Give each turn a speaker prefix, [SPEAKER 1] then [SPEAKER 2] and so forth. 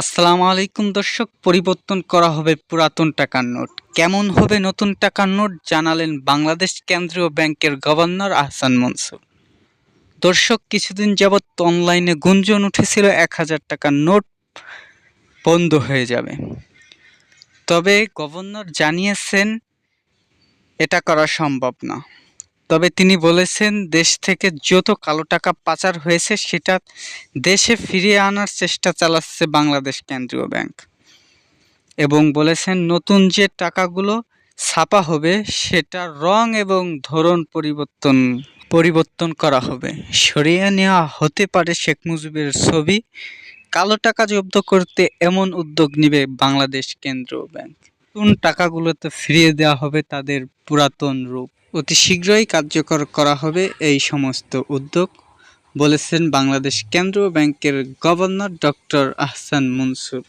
[SPEAKER 1] আসসালামু আলাইকুম দর্শক, পরিবর্তন করা হবে পুরাতন টাকার নোট। কেমন হবে নতুন টাকার নোট জানালেন বাংলাদেশ কেন্দ্রীয় ব্যাংকের গভর্নর আহসান মনসুর। দর্শক, কিছুদিন যাবৎ অনলাইনে গুঞ্জন উঠেছিল, এক হাজার টাকার নোট বন্ধ হয়ে যাবে। তবে গভর্নর জানিয়েছেন, এটা করা সম্ভব না। তবে তিনি বলেছেন, দেশ থেকে যত কালো টাকা পাচার হয়েছে, সেটা দেশে ফিরিয়ে আনার চেষ্টা চালাচ্ছে বাংলাদেশ কেন্দ্রীয় ব্যাংক। এবং বলেছেন, নতুন যে টাকাগুলো ছাপা হবে, সেটা রং এবং ধরন পরিবর্তন পরিবর্তন করা হবে। সরিয়ে নেওয়া হতে পারে শেখ মুজিবের ছবি। কালো টাকা জব্দ করতে এমন উদ্যোগ নেবে বাংলাদেশ কেন্দ্রীয় ব্যাংক। নতুন টাকাগুলোতে ফিরিয়ে দেওয়া হবে তাদের পুরাতন রূপ। অতি শীঘ্রই কার্যকর করা হবে এই সমস্ত উদ্যোগ, বলেছেন বাংলাদেশ কেন্দ্রীয় ব্যাংকের গভর্নর ডক্টর আহসান মনসুর।